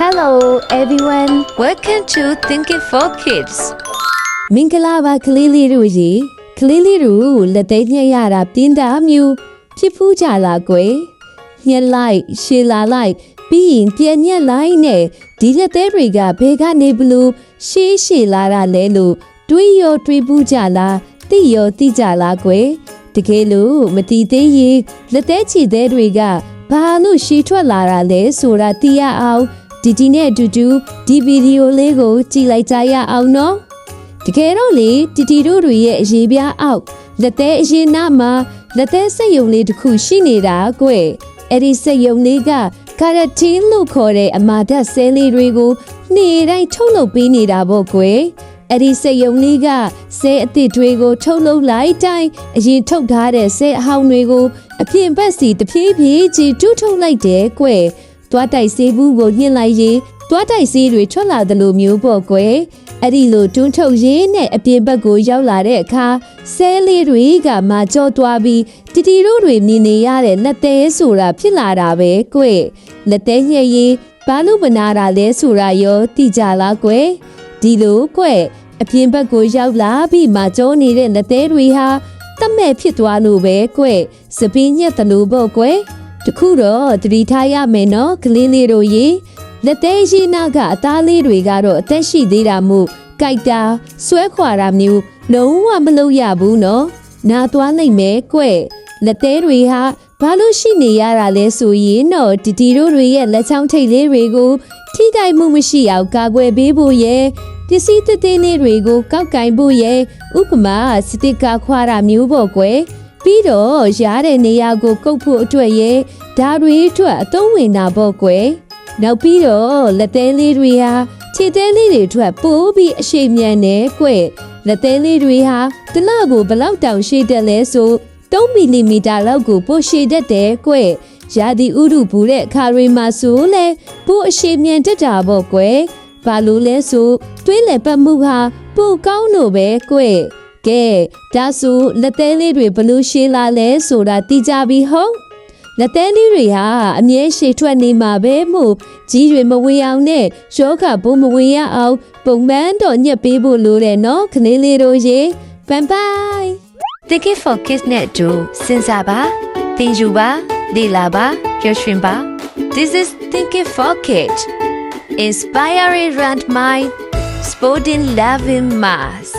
Hello everyone. Welcome to Thinking for Kids. မင်္ဂလာပါကလေးလေးတို့ရေကလေးလေးတို့လက်သေးညက်ရတာပြင်းတာမျိုးဖြစ်ဖူးကြလားကွယ်ညက်လိုက်ရှည်လာလိုက်ပြီးရင်ပြန်ညက်လိုက်နဲ့ဒီလက်သေးတွေကဘယ်ကနေဘလို့ရှေးရှည်လာတာလဲလို့တွေးရောတွေးပူးကြလားသိရောသိကြလားကွယ်တကယ်လို့မတီသေးရင်လက်သေးချီသေးတွေကဘာလို့ရှေးထွက်လာတာလဲဆိုတာသိရအောင် ဒီဒီနဲ့အတူတူဒီဗီဒီယိုလေးကိုကြည့်လိုက်ကြရအောင်နော်တကယ်တော့လေတီတီတို့တွေရဲ့အရေးပြားအောက်လက်သေးအရင်နာမှာလက်သေးစက်ယုံလေးတစ်ခုရှိနေတာကွအဲ့ဒီစက်ယုံလေးကကာရတင်လို့ခေါ်တဲ့အမာဓာတ်ဆဲလေးတွေကိုနေ့တိုင်းထုတ်လုပ်ပေးနေတာပေါ့ကွအဲ့ဒီစက်ယုံလေးကဆဲအသစ်တွေကိုထုတ်လုပ်လိုက်တိုင်းအရင်ထုတ်ထားတဲ့ဆဲအဟောင်းတွေကိုအပြင်ဘက်စီတဖြည်းဖြည်းကြီးတူးထုတ်လိုက်တယ်ကွ သွားတိုက်ဆေးဘူးကိုညှင့်လိုက်ရင်သွားတိုက်ဆေးတွေထွက်လာတယ်လို့မျိုးပေါ့ကွယ်အဲ့ဒီလိုတွန်းထုတ်ရင်းနဲ့အပြင်ဘက်ကိုရောက်လာတဲ့အခါဆဲလေးတွေကမာကြောသွားပြီးတီတီတို့တွေမြင်နေရတဲ့လက်သေးဆိုတာဖြစ်လာတာပဲကွယ်လက်သေးညက်ရင်ဘာလို့မနာတာလဲဆိုတာရောသိကြလားကွယ်ဒီလိုကွယ်အပြင်ဘက်ကိုရောက်လာပြီးမာကြောနေတဲ့လက်သေးတွေဟာတတ်မဲ့ဖြစ်သွားလို့ပဲကွယ်စပင်းညက်တယ်လို့ပေါ့ကွယ် တခုတော့တတိထားရမယ်နော်ကလေးလေးတို့ရေလက်သေးရှိနာကအသားလေးတွေကတော့အသက်ရှိသေးတာမို့ကြိုက်တာဆွဲခွာတာမျိုးလုံးဝမလုပ်ရဘူးနော်နာသွားနိုင်မယ်ကွလက်သေးတွေဟာဘာလို့ရှိနေရတာလဲဆိုရင်တော့တီတီတို့တွေရဲ့လက်ချောင်းထိတ်လေးတွေကိုထိခိုက်မှုမရှိအောင်ကာကွယ်ပေးဖို့ရဲ့ပစ္စည်းတစ်သေးလေးတွေကိုကောက်ကင်ဖို့ရဲ့ဥပမာစတစ်ကာခွာတာမျိုးပေါ့ကွယ် ပြီးတော့ရားတဲ့နေရာကိုကုတ်ဖို့အတွက်ရဲ့ဓာတွေအတွက်အသုံးဝင်တာပေါ့ကွယ်နောက်ပြီးတော့လက်သေးလေးတွေဟာခြေသေးလေးတွေအတွက်ပိုးပြီးအရှိန်မြန်နေကွယ်လက်သေးလေးတွေဟာတစ်လကိုဘယ်လောက်တောင်ရှိတက်လဲဆို3မီလီမီတာလောက်ကိုပိုရှိတတ်တယ်ကွယ်ရာသီဥတုဘူးတဲ့အခါတွေမှာဆိုလဲပိုးအရှိန်မြန်တတ်တာပေါ့ကွယ်ဘာလို့လဲဆိုတွင်းလည်ပတ်မှုဟာပိုကောင်းလို့ပဲကွယ် ကဲဒါဆိုလက်သေးလေးတွေဘလို့ရှင်းလာလဲဆိုတာသိကြပြီဟုတ်လက်သေးလေးတွေဟာအမြဲရှည်ထွက်နေမှာပဲမို့ကြီးတွေမဝေအောင်နဲ့ရောဂါဘိုးမဝေရအောင် ပုံမှန်တော့ညက်ပေးဖို့လိုတယ်နော်ခလေးလေးတို့ရေဘန်ဘိုင် Thinking for Kids နဲ့အတူစဉ်းစားပါသင်ယူပါလေ့လာပါပျော်ရွှင်ပါ This is Thinking for Kids Inspiring Rand Mind Sporting Loving Mass